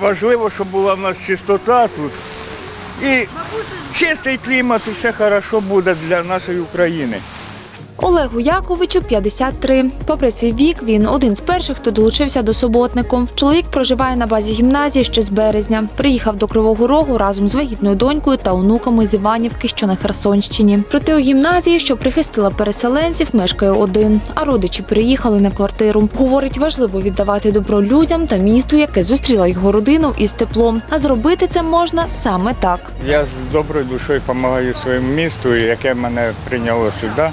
важливо, щоб була в нас чистота тут. І чистий клімат, і все хорошо буде для нашої України. Олегу Яковичу 53. Попри свій вік, він один з перших, хто долучився до суботнику. Чоловік проживає на базі гімназії ще з березня. Приїхав до Кривого Рогу разом з вагітною донькою та онуками з Іванівки, що на Херсонщині. Проте у гімназії, що прихистила переселенців, мешкає один, а родичі переїхали на квартиру. Говорить, важливо віддавати добро людям та місту, яке зустріло його родину із теплом. А зробити це можна саме так. Я з доброю душою допомагаю своєму місту, яке мене прийняло сюди.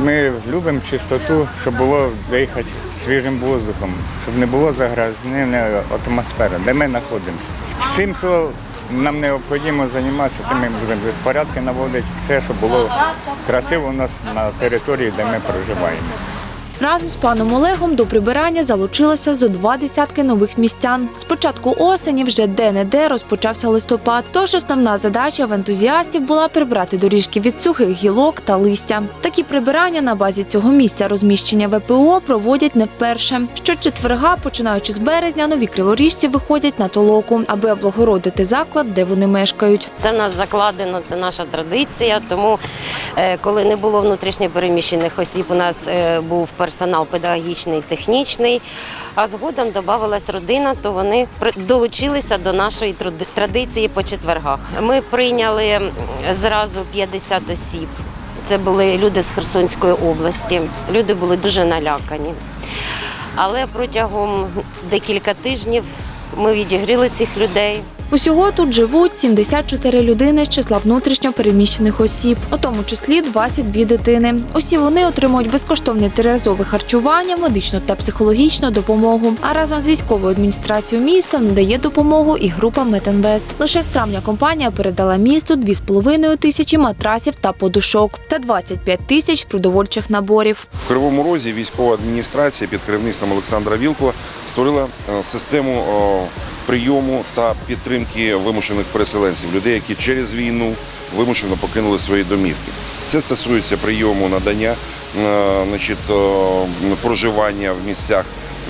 Ми любимо чистоту, щоб було дихати свіжим воздухом, щоб не було загрязненої атмосфери, де ми знаходимося. Всім, що нам необхідно займатися, тим ми будемо порядки наводити, все, щоб було красиво у нас на території, де ми проживаємо. Разом з паном Олегом до прибирання залучилося зо два десятки нових містян. З початку осені вже де-не-де розпочався листопад. Тож основна задача в ентузіастів була прибрати доріжки від сухих гілок та листя. Такі прибирання на базі цього місця розміщення ВПО проводять не вперше. Щочетверга, починаючи з березня, нові криворіжці виходять на толоку, аби облагородити заклад, де вони мешкають. Це в нас закладено, це наша традиція. Тому, е, коли не було внутрішньопереміщених осіб, у нас е, був персонал педагогічний, технічний. А згодом додавалась родина, то вони долучилися до нашої традиції по четвергах. Ми прийняли зразу 50 осіб. Це були люди з Херсонської області. Люди були дуже налякані. Але протягом декілька тижнів ми відігріли цих людей. Усього тут живуть 74 людини з числа внутрішньо переміщених осіб, у тому числі 22 дитини. Усі вони отримують безкоштовне триразове харчування, медичну та психологічну допомогу. А разом з військовою адміністрацією міста надає допомогу і група Метинвест. Лише з травня компанія передала місту 2,5 тисячі матрасів та подушок та 25 тисяч продовольчих наборів. В Кривому Розі військова адміністрація під керівництвом Олександра Вілкова створила е, систему о, прийому та підтримки вимушених переселенців, людей, які через війну вимушено покинули свої домівки. Це стосується прийому надання, е, значить, проживання в місцях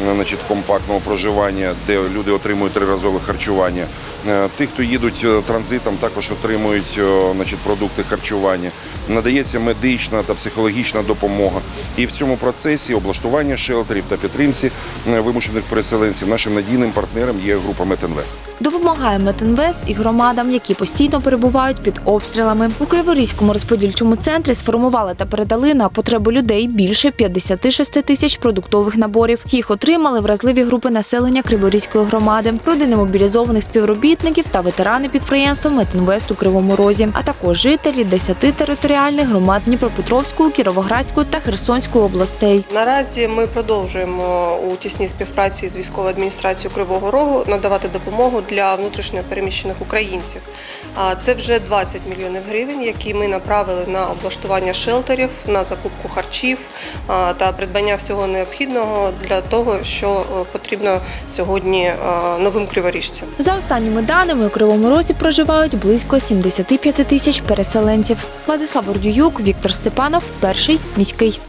е, значить, компактного проживання, де люди отримують триразове харчування. Е, Тих, хто їдуть е, транзитом, також отримують е, значить, продукти харчування. Надається медична та психологічна допомога. І в цьому процесі облаштування шелтерів та підтримці е, вимушених переселенців нашим надійним партнером є група Метинвест. Допомагає Метинвест і громадам, які постійно перебувають під обстрілами. У Криворізькому розподільчому центрі сформували та передали на потребу людей більше 56 тисяч продуктових наборів. Їх отримали вразливі групи населення Криворізької громади, родини мобілізованих співробітників та ветерани підприємства Метинвест у Кривому Розі, а також жителі 10 територіальних громад Дніпропетровської, Кіровоградської та Херсонської областей. Наразі ми продовжуємо у тісній співпраці з військовою адміністрацією Кривого Рогу надавати допомогу для внутрішньо переміщених українців. А це вже 20 мільйонів гривень, які ми направили на облаштування шелтерів, на закупку харчів та придбання всього необхідного для того, що е, потрібно сьогодні е, новим криворіжцям. За останніми даними у Кривому Розі проживають близько 75 тисяч переселенців. Владислав Ордююк, Віктор Степанов, перший міський.